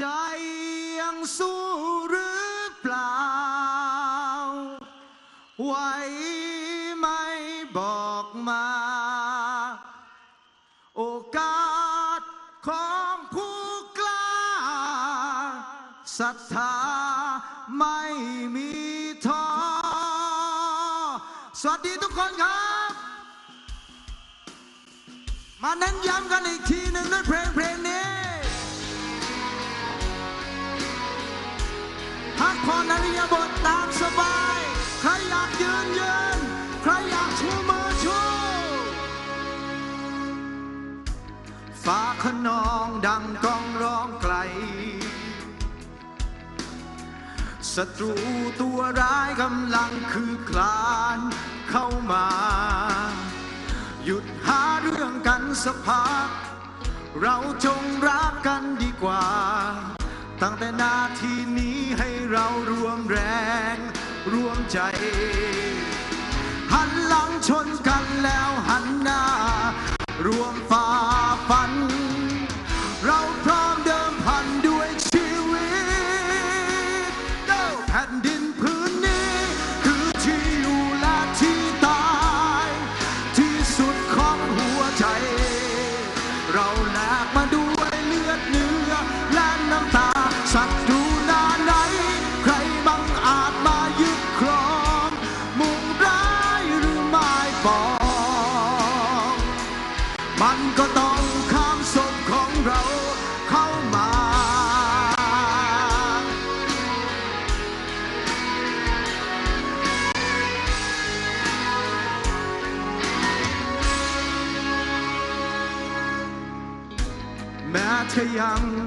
ใจยังสู้หรือเปล่า ไหวไหม่บอกมา โอกาสของผู้กล้าศรัทธาไม่มีท้อสวัสดีทุกคนครับ มาเน้นย้ำกันอีกทีหนึ่งด้วยเพลงเพลงนี้ พักผ่อนอริยบทตามสบาย ใครอยากยืนยืน ใครอยากชูมือชูฟ้าขนองดังกองร้องไกลศัตรูตัวร้ายกำลังคือคลานเข้ามา หยุดหาเรื่องกันสักพัก เราจงรักกันดีกว่า ตั้งแต่นาทีนี้ให้เรารวมแรง รวมใจ หันหลังชนกันแล้วหันหน้า รวมฝ่าฟัน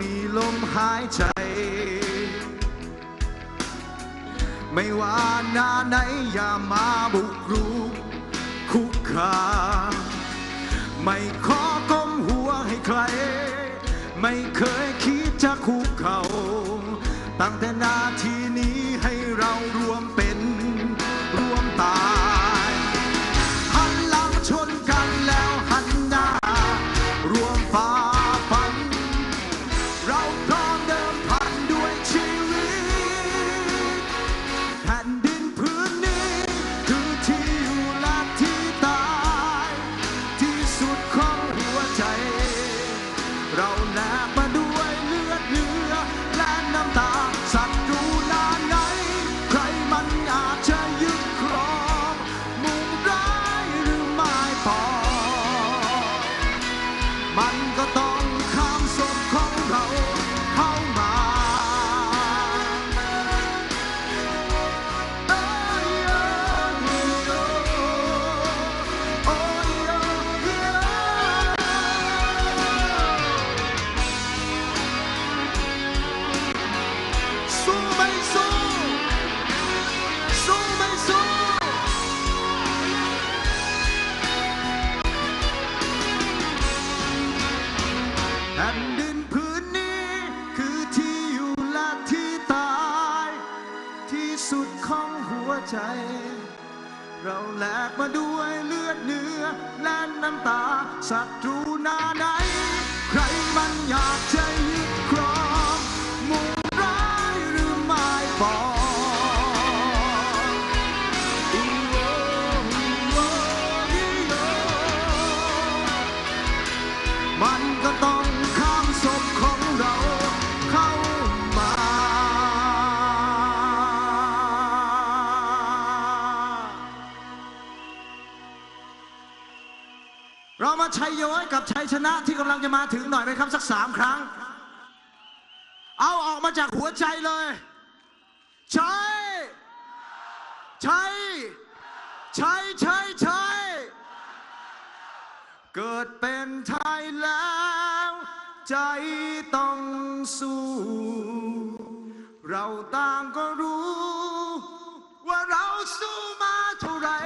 มีลมหายใจ ไม่ว่าหน้าไหนอย่ามาบุกรุกคุกคามไม่ขอก้มหัวให้ใคร ไม่เคยคิดจะคุกเขา ตั้งแต่นาทีนี้ให้เรารวมเป็นา ชัยโยให้กับชัยชนะที่กำลังจะมาถึงหน่อยไหมครับสักสามครั้ง เอาออกมาจากหัวใจเลยชัยชัยชัยชัยชัยเกิดเป็นไทยแล้ว ใจต้องสู้ เราต่างก็รู้ ว่าเราสู้มาเท่าไหร่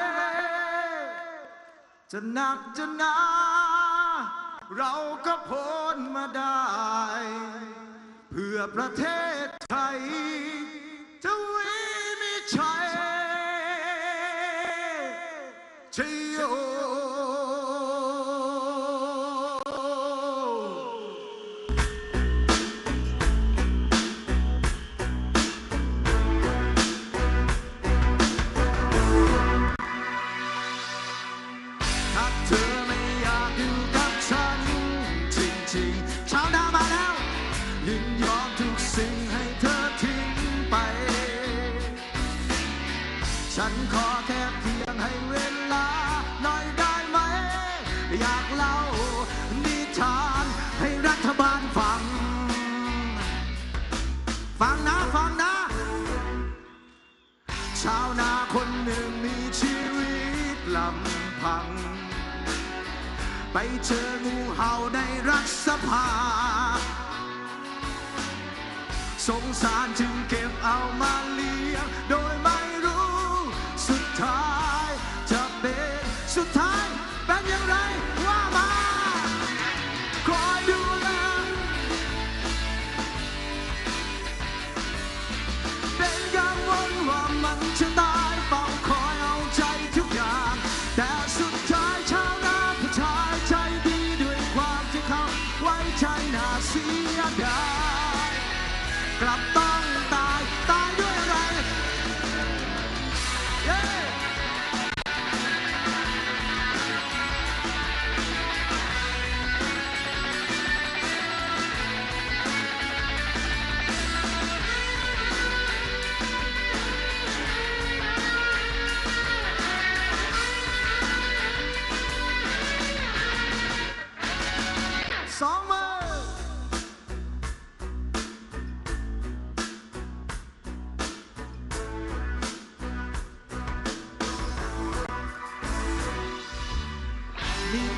จะหนักจะหนา เราก็พ้นมาได้ เพื่อประเทศไทย ฉันขอแค่เพียงให้เวลาหน่อยได้ไหม อยากเล่านิทานให้รัฐบาลฟัง ฟังนะฟังนะ ชาวนาคนหนึ่งมีชีวิตลำพัง ไปเจองูเห่าในรัฐสภาสงสารจึงเก็บเอามาเลี้ยงโดย time. นิ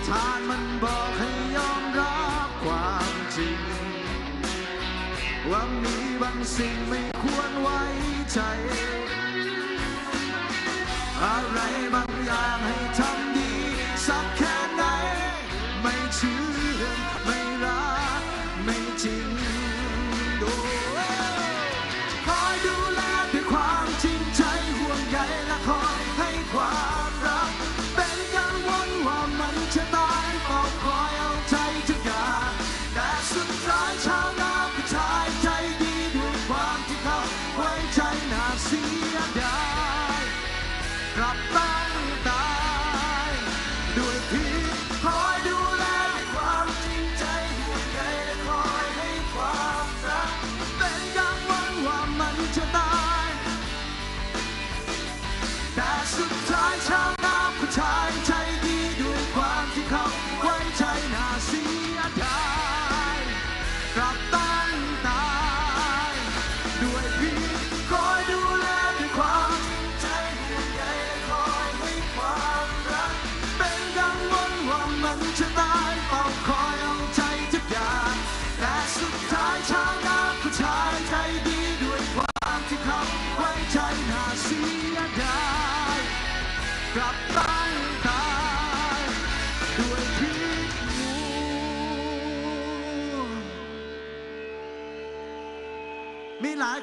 ทานมันบอกให้ยอมรับความจริง ว่ามีบางสิ่งไม่ควรไว้ใจ อะไรบางอย่างให้ทำ คอยใ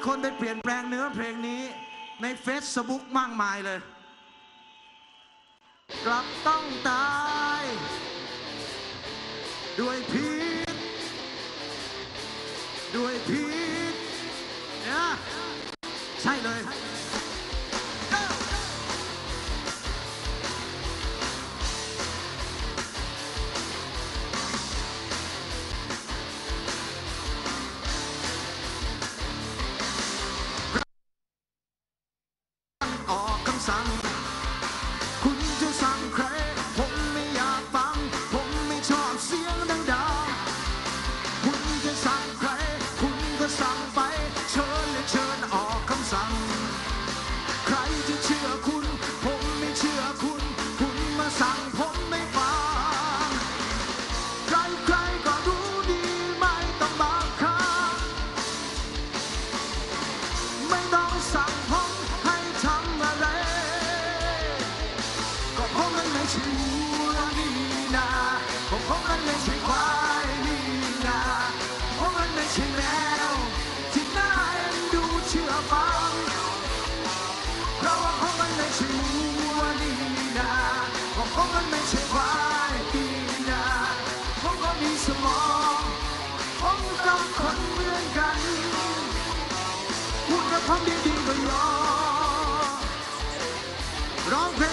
คนไปเปลี่ยนแปลงเนื้อเพลงนี้ในเฟซบุ๊กมากมายเลย กลับต้องตาย ด้วยพีษด้วยพีษ from the King Beyond. Wrong way.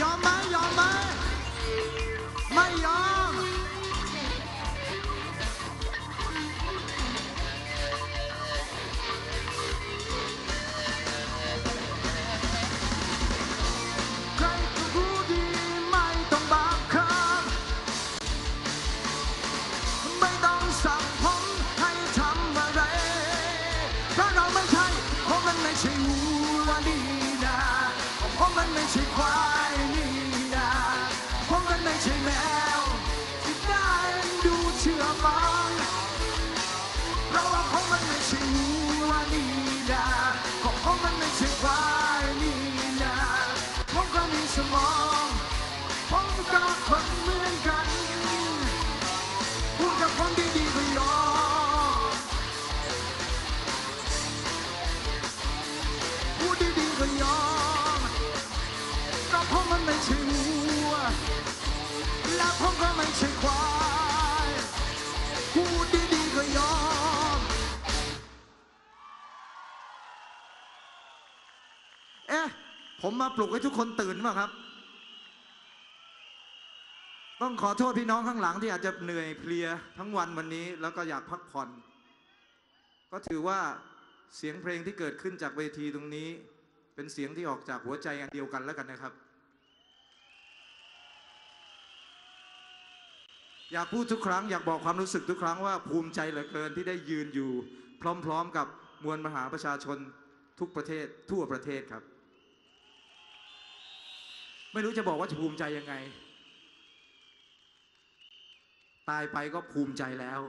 ยอมไหมยอมไหมไม่ยอม ผ ใช่ควายพูดดีๆก็ยอม เอ๊ะ ผมมาปลุกให้ทุกคนตื่นมาครับ ต้องขอโทษพี่น้องข้างหลังที่อาจจะเหนื่อยเพลียทั้งวันวันนี้แล้วก็อยากพักผ่อน ก็ถือว่าเสียงเพลงที่เกิดขึ้นจากเวทีตรงนี้ เป็นเสียงที่ออกจากหัวใจอันเดียวกันแล้วกันนะครับ อยากพูดทุกครั้งอยากบอกความรู้สึกทุกครั้งว่าภูมิใจเหลือเกินที่ได้ยืนอยู่ พร้อมๆกับมวลมหาประชาชนทุกประเทศทั่วประเทศครับ ไม่รู้จะบอกว่าจะภูมิใจยังไง ตายไปก็ภูมิใจแล้ว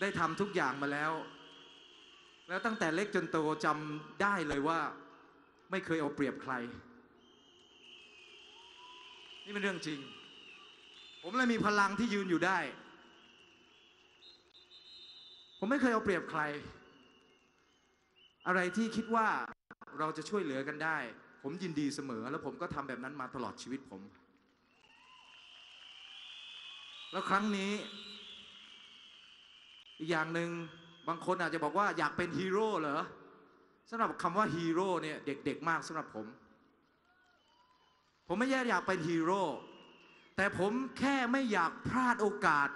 ได้ทำทุกอย่างมาแล้ว แล้วตั้งแต่เล็กจนโตจำได้เลยว่า ไม่เคยเอาเปรียบใคร นี่เป็นเรื่องจริง ผมเลยมีพลังที่ยืนอยู่ได้ ผมไม่เคยเอาเปรียบใคร อะไรที่คิดว่าเราจะช่วยเหลือกันได้ ผมยินดีเสมอ แล้วผมก็ทำแบบนั้นมาตลอดชีวิตผม แล้วครั้งนี้ อีกอย่างหนึ่งบางคนอาจจะบอกว่าอยากเป็นฮีโร่เหรอสำหรับคำว่าฮีโร่เนี่ยเด็กๆมากสำหรับผม ผมไม่แย่อยากเป็นฮีโร่แต่ผมแค่ไม่อยากพลาดโอกาส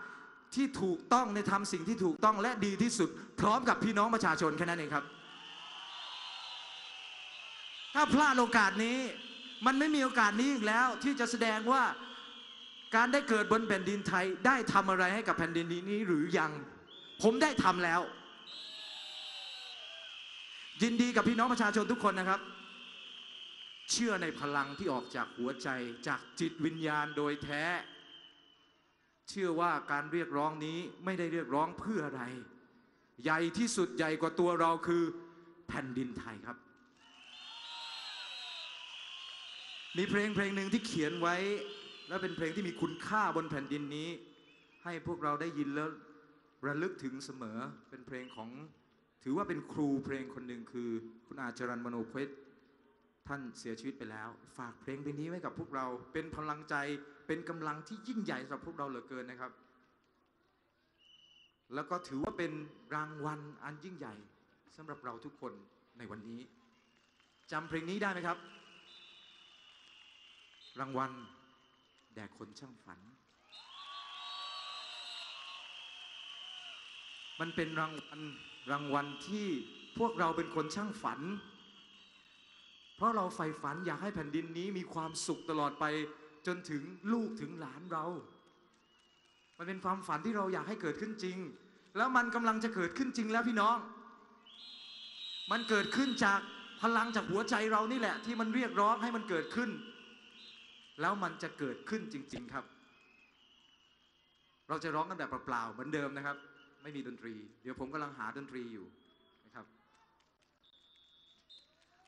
ที่ถูกต้องในทำสิ่งที่ถูกต้องและดีที่สุด พร้อมกับพี่น้องประชาชนแค่นั้นเองครับ ถ้าพลาดโอกาสนี้ มันไม่มีโอกาสนี้อีกแล้ว ที่จะแสดงว่าการได้เกิดบนแผ่นดินไทยได้ทำอะไรให้กับแผ่นดินนี้หรือยัง ผมได้ทำแล้ว ยินดีกับพี่น้องประชาชนทุกคนนะครับ เชื่อในพลังที่ออกจากหัวใจจากจิตวิญญาณโดยแท้ เชื่อว่าการเรียกร้องนี้ไม่ได้เรียกร้องเพื่ออะไร ใหญ่ที่สุดใหญ่กว่าตัวเราคือแผ่นดินไทยครับ มีเพลงเพลงหนึ่งที่เขียนไว้ และเป็นเพลงที่มีคุณค่าบนแผ่นดินนี้ ให้พวกเราได้ยินแล้วระลึกถึงเสมอเป็นเพลงของถือว่าเป็นครูเพลงคนหนึ่งคือ คุณอาจารันมโนเพชร ท่านเสียชีวิตไปแล้ว ฝากเพลงเพลงนี้ไว้กับพวกเราเป็นพลังใจเป็นกำลังที่ยิ่งใหญ่สำหรับพวกเราเหลือเกินนะครับ แล้วก็ถือว่าเป็นรางวัลอันยิ่งใหญ่สำหรับเราทุกคนในวันนี้จำเพลงนี้ได้ไหมครับ รางวัลแด่คนช่างฝัน มันเป็นรางวัลรางวัลที่พวกเราเป็นคนช่างฝัน ราะเราใฝ่ฝันอยากให้แผ่นดินนี้มีความสุขตลอดไปจนถึงลูกถึงหลานเรา มันเป็นความฝันที่เราอยากให้เกิดขึ้นจริง แล้วมันกำลังจะเกิดขึ้นจริงแล้วพี่น้อง มันเกิดขึ้นจากพลังจากหัวใจเรานี่แหละ ที่มันเรียกร้องให้มันเกิดขึ้น แล้วมันจะเกิดขึ้นจริง ๆครับ เราจะร้องกันแบบเปล่าๆเหมือนเดิมนะครับ ไม่มีดนตรี เดี๋ยวผมกำลังหาดนตรีอยู่นะครับ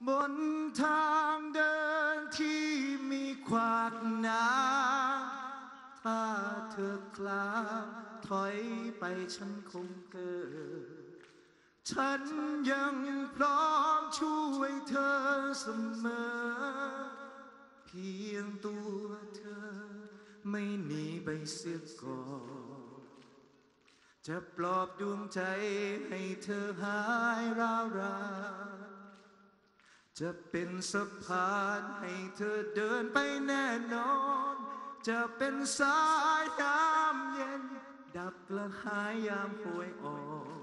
บนทางเดินที่มีขวากหน้ำถ้าเธอคลางถอยไปฉันคงเกิด ฉันยังพร้อมช่วยเธอเสมอ เพียงตัวเธอ ไม่หนีไปเสียก่อนจะปลอบดวงใจให้เธอหายร้าวราน จะเป็นสะพานให้เธอเดินไปแน่นอน จะเป็นสายน้ำเย็น ดับกระหายยามป่วยอ่อน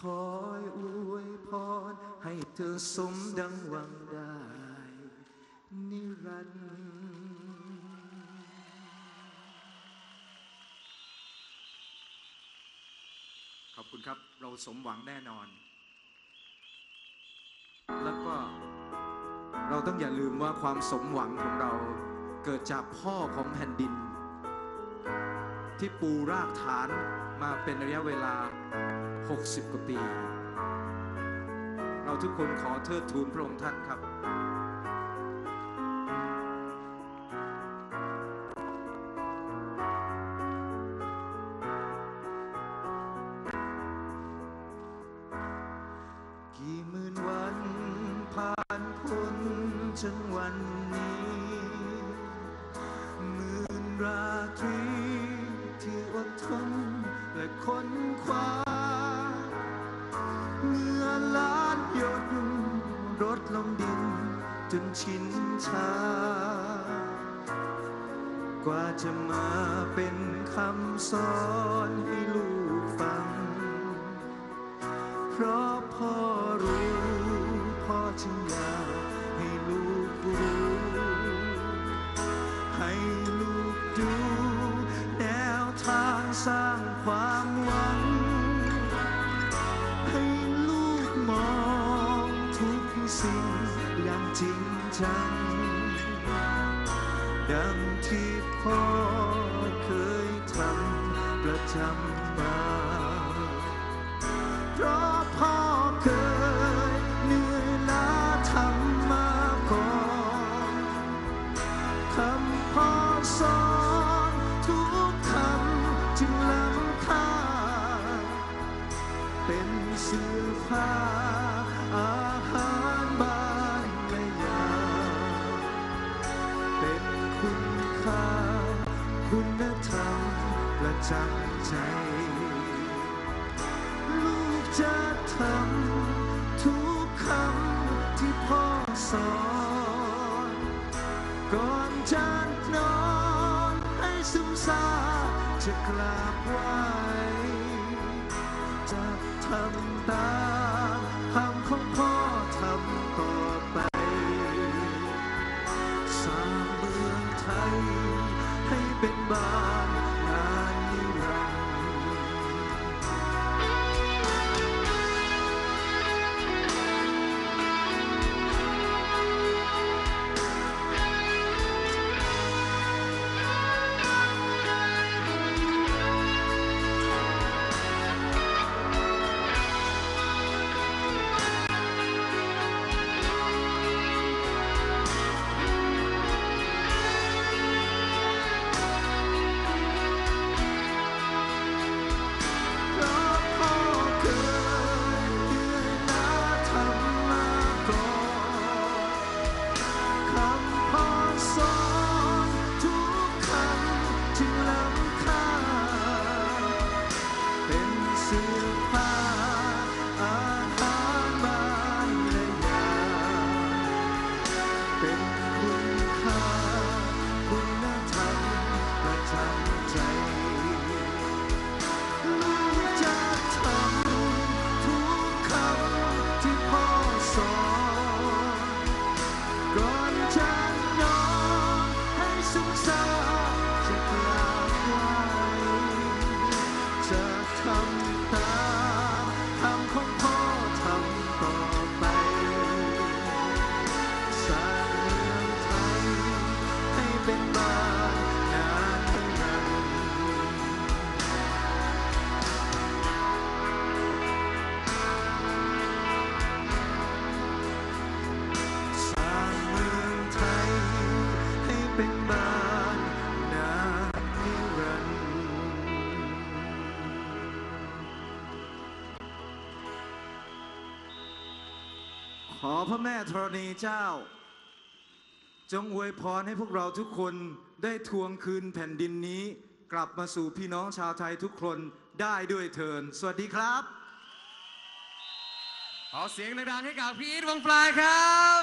คอยอวยพรให้เธอสมดังหวังได้ นิรันดร์ขอบคุณครับ เราสมหวังแน่นอน เราต้องอย่าลืมว่าความสมหวังของเราเกิดจากพ่อของแผ่นดิน ที่ปูรากฐานมาเป็นระยะเวลา 60 กว่าปี เราทุกคนขอเทิดทูนพระองค์ท่านครับ นจนวันนี้หมื่นราตรีที่อดทนและค้นคว้าเหงื่อล้านหยดรดลงดินจนชินชากว่าจะมาเป็นคำสอนให้ลู ริงจังดังที่พ่อเคยทำประจำมา คุณธรรมประจำใจ ลูกจะทำทุกคำที่พ่อสอน ก่อนจะนอนให้ซึมซาจะกราบไหวจะทำตามคำของพ่อ เขอพระแม่ธรณีเจ้า จงอวยพรให้พวกเราทุกคนได้ทวงคืนแผ่นดินนี้ กลับมาสู่พี่น้องชาวไทยทุกคนได้ด้วยเทิน สวัสดีครับ ขอเสียงดังๆให้กับพี่อีทวงปลายครับ